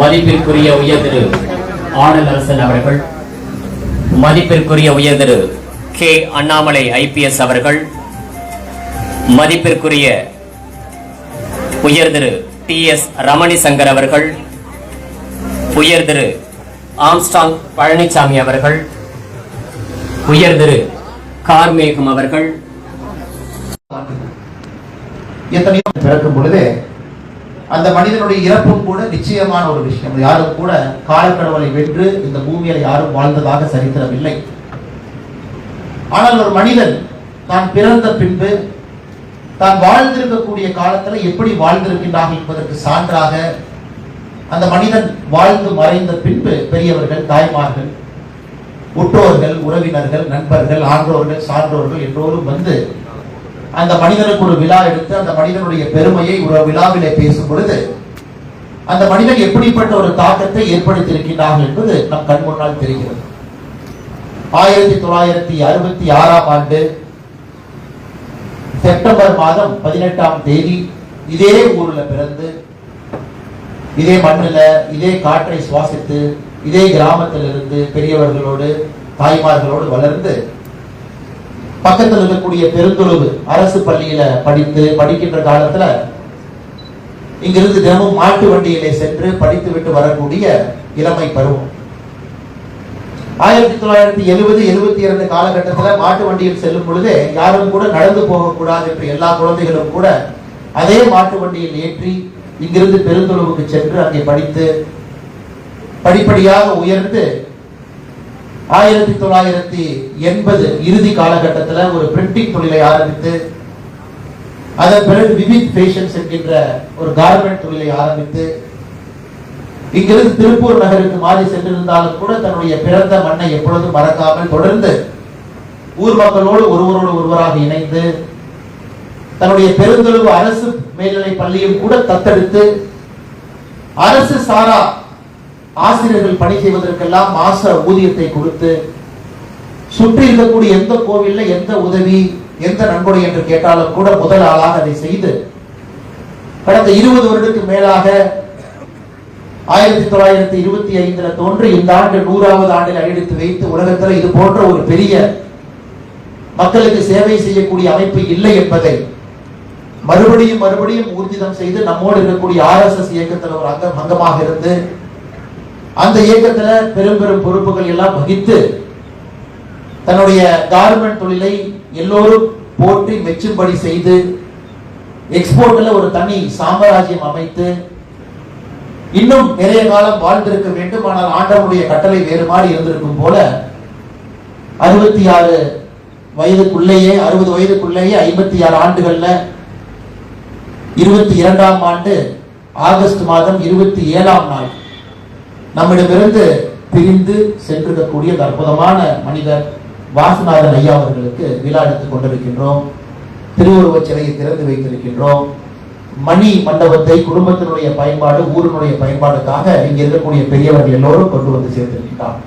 மதிப்பிற்குரிய உயர்திரு ஆனல் அரசன் அவர்கள் மதிப்பிற்குரிய உயர்திரு கே அண்ணாமலை ஐபிஎஸ் அவர்கள் மதிப்பிற்குரிய உயர்திரு டி எஸ் ரமணி சங்கர் அவர்கள் உயர்திரு ஆம்ஸ்டாங் பழனிசாமி அவர்கள் உயர்திரு கார்மேகம் அவர்கள். எத்தனையோ பிறக்கும் பொழுது அந்த மனிதனுடைய இறப்பும் கூட நிச்சயமான ஒரு விஷயம். யாரும் கூட காலக்கடவுளை வென்று இந்த பூமியில யாரும் வாழ்ந்ததாக சரித்திரம் இல்லை ஆனால் ஒரு மனிதன் தான் பிறந்த பின்பு தான் வாழ்ந்திருக்கக்கூடிய காலத்துல எப்படி வாழ்ந்திருக்கின்றார்கள் என்பதற்கு சான்றாக அந்த மனிதன் வாழ்ந்து மறைந்த பின்பு பெரியவர்கள் தாய்மார்கள் உற்றோர்கள் உறவினர்கள் நண்பர்கள் ஆன்றோர்கள் சான்றோர்கள் எல்லோரும் வந்து அந்த மனிதனுக்கு ஒரு விழா எடுத்து அந்த மனிதனுடைய பெருமையை ஒரு விழாவிலே பேசும் பொழுது அந்த மனிதன் எப்படிப்பட்ட ஒரு தாக்கத்தை ஏற்படுத்தி இருக்கின்றார்கள் என்பது நம் கண் முன்னால் தெரிகிறது. ஆயிரத்தி தொள்ளாயிரத்தி அறுபத்தி ஆறாம் ஆண்டு செப்டம்பர் மாதம் பதினெட்டாம் தேதி இதே ஊர்ல பிறந்து இதே மண்ணில் இதே காற்றை சுவாசித்து இதே கிராமத்தில் இருந்து பெரியவர்களோடு தாய்மார்களோடு வளர்ந்து பக்கத்தில் இருக்கக்கூடிய பெருந்துழுவு அரசு பள்ளியில படித்து படிக்கின்ற காலத்துல இங்கிருந்து தினமும் மாட்டு வண்டியிலே சென்று படித்து விட்டு வரக்கூடிய இளமை பருவம். ஆயிரத்தி தொள்ளாயிரத்தி எழுபது எழுபத்தி இரண்டு காலகட்டத்துல மாட்டு வண்டியில் செல்லும் பொழுதே யாரும் கூட நடந்து போகக்கூடாது என்று எல்லா குழந்தைகளும் கூட அதே மாட்டு வண்டியில் ஏற்றி இங்கிருந்து பெருந்தொழுவுக்கு சென்று அங்கே படித்து படிப்படியாக உயர்ந்து ஆயிரத்தி தொள்ளாயிரத்தி எண்பது இறுதி காலகட்டத்தில் ஒரு பிரிண்டிங் தொழிலை ஆரம்பித்து அதன் பிறகு விவித் ஃபேஷன்ஸ் என்கின்ற ஒரு கார்மெண்ட் தொழிலை ஆரம்பித்து இங்கிருந்து திருப்பூர் நகருக்கு மாறி சென்றிருந்தாலும் கூட தன்னுடைய பிறந்த மண்ணை எப்பொழுதும் மறக்காமல் தொடர்ந்து ஊர் மக்களோடு ஒருவரோடு ஒருவராக இணைந்து தன்னுடைய பெருந்தொழுவு அரசு மேல்நிலை பள்ளியும் கூட தத்தெடுத்து அரசு சாரா ஆசிரியர்கள் பணி செய்வதற்கெல்லாம் மாச ஊதியத்தை கொடுத்து சுற்றி இருக்கக்கூடிய எந்த கோவில்ல எந்த உதவி எந்த நன்கொடை என்று கேட்டாலும் கூட முதல் ஆளாக அதை செய்து கடந்த இருபது வருடத்துக்கு மேலாக ஆயிரத்தி தொள்ளாயிரத்தி இருபத்தி ஐந்துல தோன்றி இந்த ஆண்டு நூறாவது ஆண்டில் அடியெடுத்து வைத்து உலகத்தில் இது போன்ற ஒரு பெரிய மக்களுக்கு சேவை செய்யக்கூடிய அமைப்பு இல்லை என்பதை மறுபடியும் மறுபடியும் ஊர்ஜிதம் செய்து நம்மோடு இருக்கக்கூடிய ஆர்எஸ்எஸ் இயக்கத்தில் ஒரு அங்கம் அங்கமாக இருந்து அந்த இயக்கத்துல பெரும் பெரும் பொறுப்புகள் எல்லாம் வகித்து தன்னுடைய கார்மெண்ட் தொழிலை எல்லோரும் போற்றி மெச்சும்படி செய்து எக்ஸ்போர்ட்ல ஒரு தனி சாம்ராஜ்யம் அமைத்து இன்னும் நிறைய காலம் வாழ்ந்திருக்க வேண்டும். ஆனால் ஆண்டவனுடைய கட்டளை வேறு மாதிரி இருந்திருக்கும் போல அறுபத்தி ஆறு வயதுக்குள்ளேயே அறுபது வயதுக்குள்ளேயே ஐம்பத்தி ஆறு ஆண்டுகள்ல இருபத்தி இரண்டாம் ஆண்டு ஆகஸ்ட் மாதம் இருபத்தி ஏழாம் நாள் நம்மிடமிருந்து பிரிந்து சென்றிருக்கக்கூடிய அற்புதமான மனிதர் வாசுநாதன் ஐயா அவர்களுக்கு விழா எடுத்துக் கொண்டிருக்கின்றோம். திருவுருவச் சிலையை திறந்து வைத்திருக்கின்றோம். மணி மண்டபத்தை குடும்பத்தினுடைய பயன்பாடு ஊரினுடைய பயன்பாடுக்காக இங்கே இருக்கக்கூடிய பெரியவர்கள் எல்லோரும் கொண்டு வந்து சேர்த்திருக்கிறார்